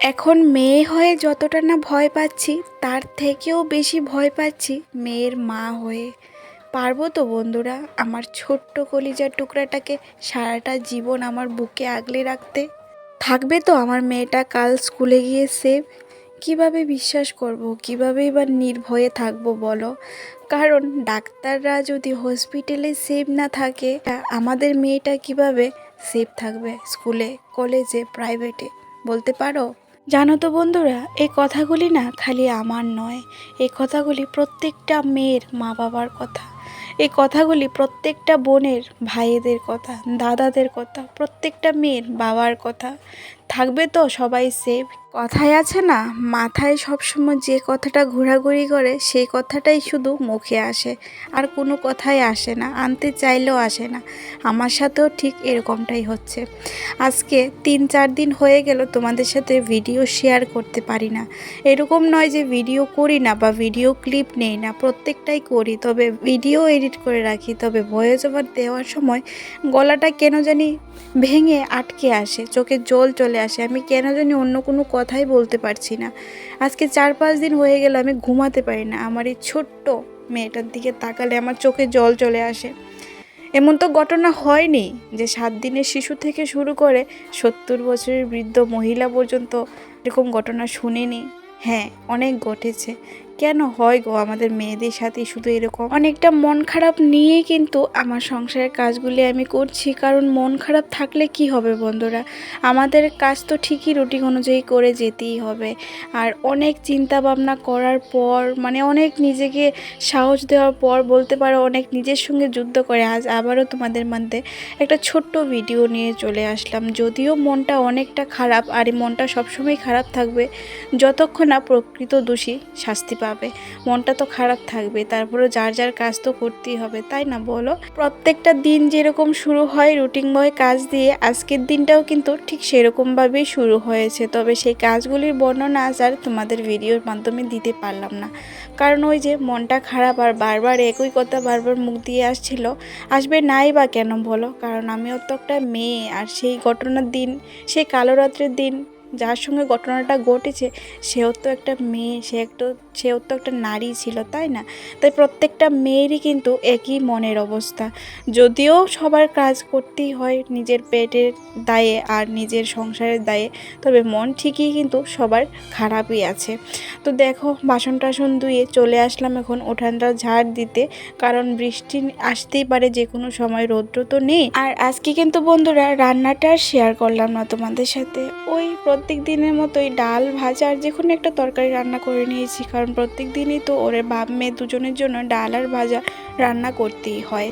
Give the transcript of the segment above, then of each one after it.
এখন মেয়ে হয়ে যতটা না ভয় পাচ্ছি, তার থেকেও বেশি ভয় পাচ্ছি মেয়ের মা হয়ে। পারব তো বন্ধুরা, আমার ছোট্ট কলিজার টুকরাটাকে সারাটা জীবন আমার বুকে আগলে রাখতে। থাকবে তো আমার মেয়েটা কাল স্কুলে গিয়ে সেভ কীভাবে বিশ্বাস করব, কীভাবে এবার নির্ভয়ে থাকব বলো? কারণ ডাক্তাররা যদি হসপিটালে সেভ না থাকে, আমাদের মেয়েটা কীভাবে সেভ থাকবে স্কুলে কলেজে প্রাইভেটে বলতে পারো? জানো তো বন্ধুরা, এই কথাগুলি না খালি আমার নয়, এই কথাগুলি প্রত্যেকটা মেয়ের মা বাবার কথা, এই কথাগুলি প্রত্যেকটা বোনের ভাইয়েদের কথা, দাদাদের কথা, প্রত্যেকটা মেয়ের বাবার কথা থাকবে তো সবাই সেফ কথায় আছে না, মাথায় সবসময় যে কথাটা ঘোরাঘুরি করে, সেই কথাটাই শুধু মুখে আসে। আর কোনো কথাই আসে না, আনতে চাইলেও আসে না। আমার সাথেও ঠিক এরকমটাই হচ্ছে। আজকে তিন চার দিন হয়ে গেল তোমাদের সাথে ভিডিও শেয়ার করতে পারি না। এরকম নয় যে ভিডিও করি না বা ভিডিও ক্লিপ নেই না, প্রত্যেকটাই করি। তবে ভিডিও এডিট করে রাখি, তবে ভয়েস ওভার দেওয়ার সময় গলাটা কেন জানি ভেঙে আটকে আসে, চোখে জল চলে আসে। আমি কেন জানি অন্য কোনো কথাই বলতে পারছি না। আজকে চার পাঁচ দিন হয়ে গেল, আমি ঘুমাতে পারি না। আমার এই ছোট্ট মেয়েটার দিকে তাকালে আমার চোখে জল চলে আসে। এমন তো ঘটনা হয়নি যে সাত দিনের শিশু থেকে শুরু করে সত্তর বছরের বৃদ্ধ মহিলা পর্যন্ত এরকম ঘটনা শুনিনি। হ্যাঁ অনেক ঘটেছে। কেন হয় গো আমাদের মেয়েদের সাথে? শুধু এরকম অনেকটা মন খারাপ নিয়েই কিন্তু আমার সংসারের কাজগুলি আমি করছি। কারণ মন খারাপ থাকলে কি হবে বন্ধুরা? আমাদের কাজ তো ঠিকই রুটিন অনুযায়ী করে যেতেই হবে। আর অনেক চিন্তা ভাবনা করার পর মানে অনেক নিজেকে সাহস দেওয়ার পর, বলতে পারো অনেক নিজের সঙ্গে যুদ্ধ করে আজ আবারও তোমাদের মধ্যে একটা ছোট্ট ভিডিও নিয়ে চলে আসলাম। যদিও মনটা অনেকটা খারাপ, আর এই মনটা সবসময় খারাপ থাকবে, যতক্ষণ না প্রকৃত দোষী শাস্তি পাবে। মনটা তো খারাপ থাকবে তারপরে যার যার কাজ তো করতেই হবে, তাই না বলো? প্রত্যেকটা দিন যেরকম শুরু হয় রুটিন বয় কাজ দিয়ে, আজকের দিনটাও কিন্তু ঠিক সেরকমভাবেই শুরু হয়েছে। তবে সেই কাজগুলির বর্ণনা আজ আর তোমাদের ভিডিওর মাধ্যমে দিতে পারলাম না। কারণ ওই যে মনটা খারাপ আর বারবার একই কথা বারবার মুখ দিয়ে আসছিল, আসবে নাই বা কেন বলো? কারণ আমিও তো একটা মেয়ে আর সেই ঘটনার দিন, সেই কালো রাত্রের দিন যার সঙ্গে ঘটনাটা ঘটেছে, সেও তো একটা মেয়ে, সে একটু, সেও তো একটা নারী ছিল, তাই না? তাই প্রত্যেকটা মেয়েরই কিন্তু একই মনের অবস্থা। যদিও সবার কাজ করতেই হয় নিজের পেটের দায়ে আর নিজের সংসারের দায়ে, তবে মন ঠিকই কিন্তু সবার খারাপই আছে। তো দেখো বাসন টাসন ধুয়ে চলে আসলাম এখন উঠানটা ঝাড় দিতে, কারণ বৃষ্টি আসতেই পারে যে কোনো সময় রৌদ্র তো নেই। আর আজকে কিন্তু বন্ধুরা রান্নাটা শেয়ার করলাম না তোমাদের সাথে। ওই প্রত্যেক দিনের মতোই ডাল, ভাজা আর যে কোনো একটা তরকারি রান্না করে নিয়েছি। কারণ প্রত্যেক দিনই তো ওরে বাপ, মেয়ে দুজনের জন্য ডাল আর ভাজা রান্না করতেই হয়।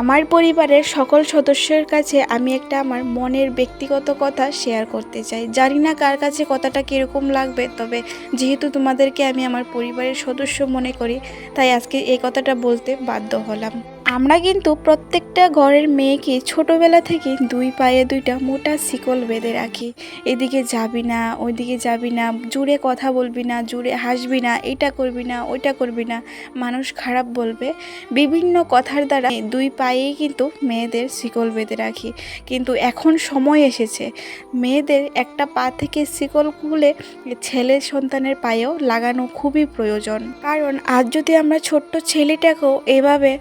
আমার পরিবারের সকল সদস্যের কাছে আমি একটা আমার মনের ব্যক্তিগত কথা শেয়ার করতে চাই। জানি না কার কাছে কথাটা কীরকম লাগবে, তবে যেহেতু তোমাদেরকে আমি আমার পরিবারের সদস্য মনে করি, তাই আজকে এই কথাটা বলতে বাধ্য হলাম। আমরা কিন্তু প্রত্যেকটা ঘরের মেয়েকে ছোটবেলা থেকে দুই পায়ে দুইটা মোটা শিকল বেঁধে রাখি। এদিকে যাবি না, ওইদিকে যাবি না জুড়ে কথা বলবি না জুড়ে হাসবি না, এটা করবি না, ওইটা করবি না। মানুষ খারাপ বলবে। বিভিন্ন কথার দ্বারা দুই পায়েই কিন্তু মেয়েদের শিকল বেঁধে রাখি। কিন্তু এখন সময় এসেছে। মেয়েদের একটা পা থেকে শিকল খুলে ছেলে সন্তানের পায়েও লাগানো খুবই প্রয়োজন। কারণ আজ যদি আমরা ছোট্ট ছেলেটাকেও এভাবে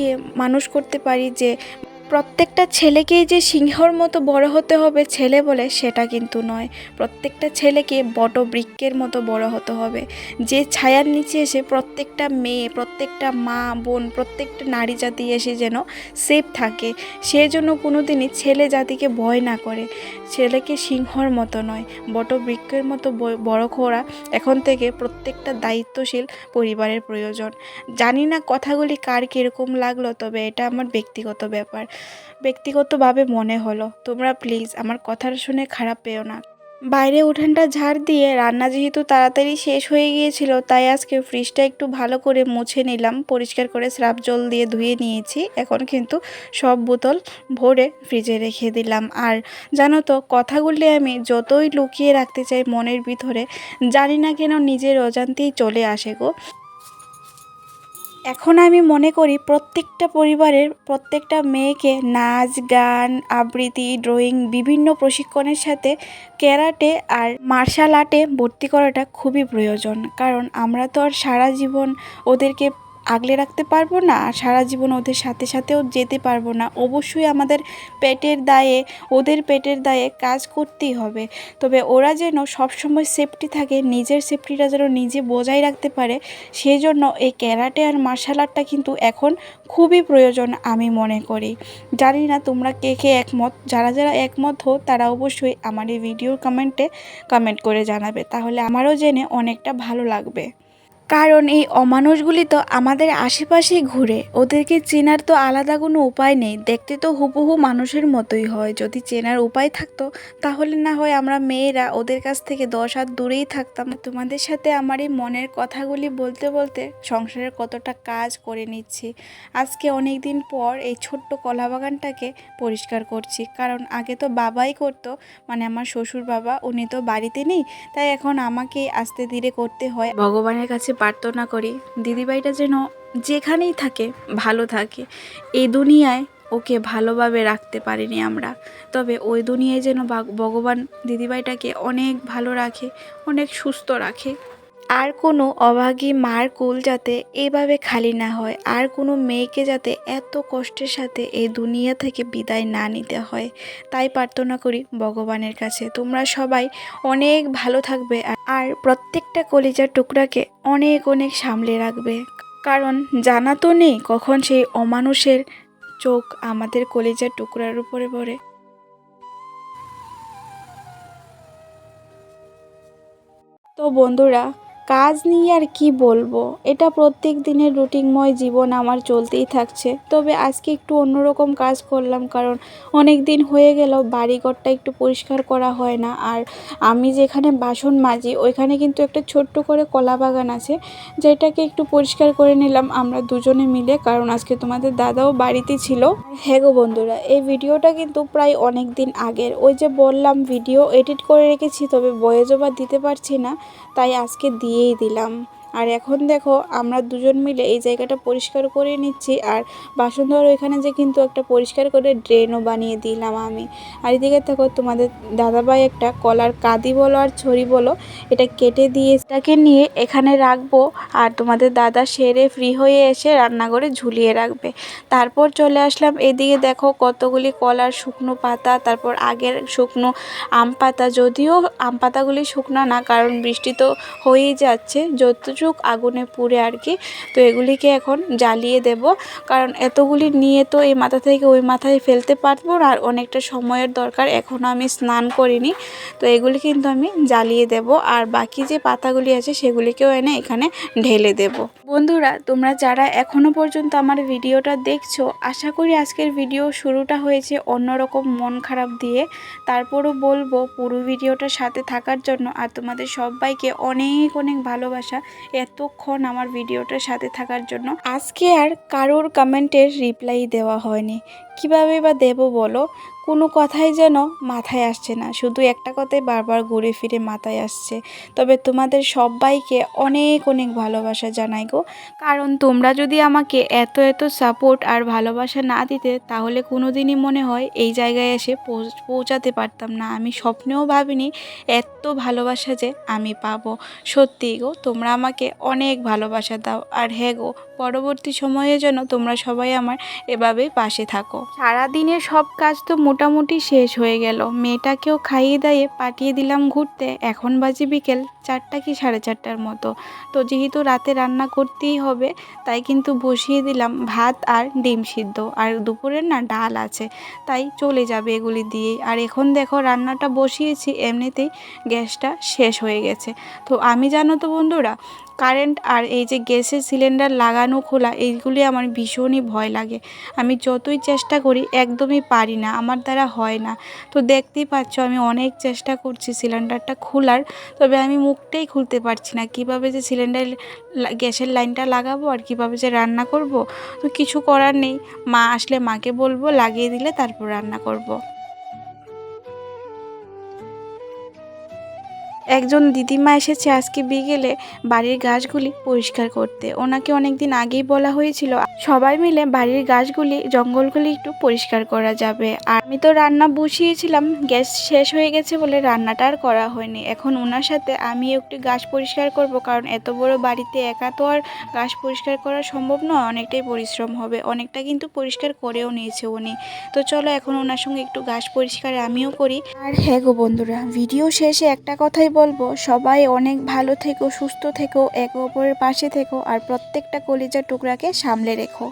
বুঝিয়ে মানুষ করতে পারি যে প্রত্যেকটা ছেলেকেই যে সিংহর মতো বড় হতে হবে ছেলে বলে সেটা কিন্তু নয়। প্রত্যেকটা ছেলেকে বট বৃক্ষের মতো বড় হতে হবে। যে ছায়ার নিচে এসে প্রত্যেকটা মেয়ে, প্রত্যেকটা মা, বোন, প্রত্যেকটা নারী জাতি এসে যেন সেফ থাকে, সে জন্য কোনো দিনই ছেলে জাতিকে ভয় না করে। ছেলেকে সিংহর মতো নয় বট বৃক্ষের মতো বড় করা এখন থেকে প্রত্যেকটা দায়িত্বশীল পরিবারের প্রয়োজন। জানি না কথাগুলি কার কীরকম লাগল, তবে এটা আমার ব্যক্তিগত ব্যাপার। ব্যক্তিগতভাবে মনে হলো, তোমরা প্লিজ আমার কথাটা শুনে খারাপ পেও না। বাইরে উঠানটা ঝাড় দিয়ে রান্না যেহেতু তাড়াতাড়ি শেষ হয়ে গিয়েছিল, তাই আজকে ফ্রিজটা একটু ভালো করে মুছে নিলাম, পরিষ্কার করে স্রাব জল দিয়ে ধুয়ে নিয়েছি। এখন কিন্তু সব বোতল ভরে ফ্রিজে রেখে দিলাম। আর জানো তো, কথাগুলি আমি যতই লুকিয়ে রাখতে চাই মনের ভিতরে, জানি না কেন নিজের অজান্তেই চলে আসে গো। এখন আমি মনে করি প্রত্যেকটা পরিবারের প্রত্যেকটা মেয়েকে নাচ, গান, আবৃত্তি ড্রয়িং বিভিন্ন প্রশিক্ষণের সাথে ক্যারাটে আর মার্শাল আর্টে ভর্তি করাটা খুবই প্রয়োজন। কারণ আমরা তো আর সারা জীবন ওদেরকে আগলে রাখতে পারব না, আর সারা জীবন ওদের সাথে সাথেও যেতে পারব না। অবশ্যই আমাদের পেটের দায়ে, ওদের পেটের দায়ে কাজ করতেই হবে। তবে ওরা যেন সবসময় সেফটি থাকে, নিজের সেফটিটা যেন নিজে বজায় রাখতে পারে সেই জন্য এই ক্যারাটে আর মার্শাল আর্টটা কিন্তু এখন খুবই প্রয়োজন আমি মনে করি। জানি না তোমরা কে কে একমত, যারা যারা একমত হো তারা অবশ্যই আমার এই ভিডিওর কমেন্টে কমেন্ট করে জানাবে। তাহলে আমারও জেনে অনেকটা ভালো লাগবে। কারণ এই অমানুষগুলি তো আমাদের আশেপাশেই ঘুরে। ওদেরকে চেনার তো আলাদা কোনো উপায় নেই। দেখতে তো হুবহু মানুষের মতোই হয়। যদি চেনার উপায় থাকতো, তাহলে না হয় আমরা মেয়েরা ওদের কাছ থেকে দশ হাত দূরেই থাকতাম। তোমাদের সাথে আমার এই মনের কথাগুলি বলতে বলতে সংসারের কতটা কাজ করে নিচ্ছি। আজকে অনেক দিন পর এই ছোট্ট কলা বাগানটাকে পরিষ্কার করছি। কারণ আগে তো বাবাই করতো মানে আমার শ্বশুর বাবা উনি তো বাড়িতে নেই, তাই এখন আমাকেই আস্তে ধীরে করতে হয়। ভগবানের কাছে প্রার্থনা করি, দিদিভাইটা যেন যেখানেই থাকে, ভালো থাকে। এই দুনিয়ায় ওকে ভালোভাবে রাখতে পারিনি আমরা। তবে ওই দুনিয়ায় যেন ভগবান দিদিভাইটাকে অনেক ভালো রাখে, অনেক সুস্থ রাখে। আর কোনো অভাগী মার কুল যাতে এভাবে খালি না হয়, আর কোনো মেয়েকে যাতে এত কষ্টের সাথে এই দুনিয়া থেকে বিদায় না নিতে হয়, তাই প্রার্থনা করি ভগবানের কাছে। তোমরা সবাই অনেক ভালো থাকবে আর- আর প্রত্যেকটা কলিজার টুকরাকে অনেক অনেক সামলে রাখবে। কারণ জানা তো নেই কখন সেই অমানুষের চোখ আমাদের কলিজার টুকরার উপরে পড়ে। তো বন্ধুরা কাজ নিয়ে আর কি বলব? এটা প্রত্যেক দিনের রুটিনময় জীবন আমার চলতেই থাকছে। তবে আজকে একটু অন্যরকম কাজ করলাম কারণ অনেক দিন হয়ে গেল, বাড়িঘরটা একটু পরিষ্কার করা হয় না। আর আমি যেখানে বাসন মাজি, ওইখানে কিন্তু একটা ছোট্ট করে কলা বাগান আছে, যেটাকে একটু পরিষ্কার করে নিলাম আমরা দুজনে মিলে, কারণ আজকে তোমাদের দাদাও বাড়িতে ছিল। হ্যাঁ গো বন্ধুরা, এই ভিডিওটা কিন্তু প্রায় অনেক দিন আগের। ওই যে বললাম, ভিডিও এডিট করে রেখেছি, তবে বয়েজ ওভার দিতে পারছি না, তাই আজকে দিয়েই দিলাম। আর এখন দেখো, আমরা দুজন মিলে এই জায়গাটা পরিষ্কার করে নিচ্ছি। আর বাসন ধোয়ার ওইখানে যে কিন্তু একটা পরিষ্কার করে ড্রেনও বানিয়ে দিলাম আমি। আর এদিকে দেখো, তোমাদের দাদাভাই একটা কলার কাদি বলো আর ছড়ি বলো, এটা কেটে দিয়ে এটাকে নিয়ে এখানে রাখব। আর তোমাদের দাদা সেরে ফ্রি হয়ে এসে রান্নাঘরে ঝুলিয়ে রাখবে। তারপর চলে আসলাম এদিকে দেখো, কতগুলি কলার শুকনো পাতা, তারপর আগের শুকনো আম পাতা। যদিও আম পাতাগুলি শুকনো না, কারণ বৃষ্টি তো হয়েই যাচ্ছে। যতটুক আগুনে পুড়ে আর কি। তো এগুলিকে এখন জ্বালিয়ে দেব। কারণ এতগুলি নিয়ে তো এই মাথা থেকে ওই মাথায় ফেলতে পারব না, আর অনেকটা সময়ের দরকার এখনও আমি স্নান করিনি। তো এগুলি কিন্তু আমি জ্বালিয়ে দেব। আর বাকি যে পাতাগুলি আছে সেগুলিকেও এনে এখানে ঢেলে দেব। বন্ধুরা, তোমরা যারা এখনও পর্যন্ত আমার ভিডিওটা দেখছ, আশা করি আজকের ভিডিও শুরুটা হয়েছে অন্যরকম মন খারাপ দিয়ে। তারপরও বলব, পুরো ভিডিওটার সাথে থাকার জন্য আর তোমাদের সবাইকে অনেক অনেক ভালোবাসা। এতক্ষণ আমার ভিডিওটার সাথে থাকার জন্য আজকে আর কারোর কমেন্টের রিপ্লাই দেওয়া হয়নি। কীভাবে বা দেবো বলো? কোনো কথাই যেন মাথায় আসছে না। শুধু একটা কথাই বারবার ঘুরে ফিরে মাথায় আসছে। তবে তোমাদের সবাইকে অনেক অনেক ভালোবাসা জানাই গো। কারণ তোমরা যদি আমাকে এত এত সাপোর্ট আর ভালোবাসা না দিতে, তাহলে কোনো দিনই মনে হয় এই জায়গায় এসে পৌঁছাতে পারতাম না। আমি স্বপ্নেও ভাবিনি এত ভালোবাসা যে আমি পাবো। সত্যি গো, তোমরা আমাকে অনেক ভালোবাসা দাও। আর হ্যাঁ গো, পরবর্তী সময়ে যেন তোমরা সবাই আমার এভাবেই পাশে থাকো। সারাদিনের সব কাজ তো মোটামুটি শেষ হয়ে গেল। মেয়েটাকেও খাইয়ে দাইয়ে পাঠিয়ে দিলাম ঘুরতে। এখন বাজে বিকেল, চারটা কি সাড়ে চারটার মতো। তো যেহেতু রাতে রান্না করতেই হবে, তাই কিন্তু বসিয়ে দিলাম ভাত আর ডিম সিদ্ধ। আর দুপুরের না ডাল আছে, তাই চলে যাবে এগুলি দিয়ে আর এখন দেখো রান্নাটা বসিয়েছি, এমনিতেই গ্যাসটা শেষ হয়ে গেছে। তো আমি জানো তো বন্ধুরা কারেন্ট আর এই যে গ্যাসের সিলিন্ডার লাগানো খোলা, এইগুলি আমার ভীষণই ভয় লাগে। আমি যতই চেষ্টা করি, একদমই পারি না, আমার দ্বারা হয় না। তো দেখতেই পাচ্ছ, আমি অনেক চেষ্টা করছি সিলিন্ডারটা খোলার, তবে আমি মুখটাই খুলতে পারছি না। কীভাবে যে সিলিন্ডার গ্যাসের লাইনটা লাগাবো আর কীভাবে যে রান্না করব, তো কিছু করার নেই। মা আসলে মাকে বলব, লাগিয়ে দিলে তারপর রান্না করব। একজন দিদিমা এসেছে আজকে বিকেলে বাড়ির গাছগুলি পরিষ্কার করতে। ওনাকে অনেকদিন আগেই বলা হয়েছিল, সবাই মিলে বাড়ির গাছগুলি, জঙ্গলগুলি একটু পরিষ্কার করা যাবে। আর আমি তো রান্না বসিয়েছিলাম, গ্যাস শেষ হয়ে গেছে বলে রান্নাটা আর করা হয়নি। এখন ওনার সাথে আমি একটু গাছ পরিষ্কার করব, কারণ এত বড় বাড়িতে একা তো আর গাছ পরিষ্কার করা সম্ভব নয়, অনেকটাই পরিশ্রম হবে। অনেকটা কিন্তু পরিষ্কার করেও নিয়েছে উনি। তো চলো এখন ওনার সঙ্গে একটু গাছ পরিষ্কার আমিও করি। আর হ্যাঁ গো বন্ধুরা, ভিডিও শেষে একটা কথাই বলব, সবাই অনেক ভালো থেকো, সুস্থ থেকো, একে অপরের পাশে থেকো, আর প্রত্যেকটা কলিজার টুকরাকে সামলে রেখো।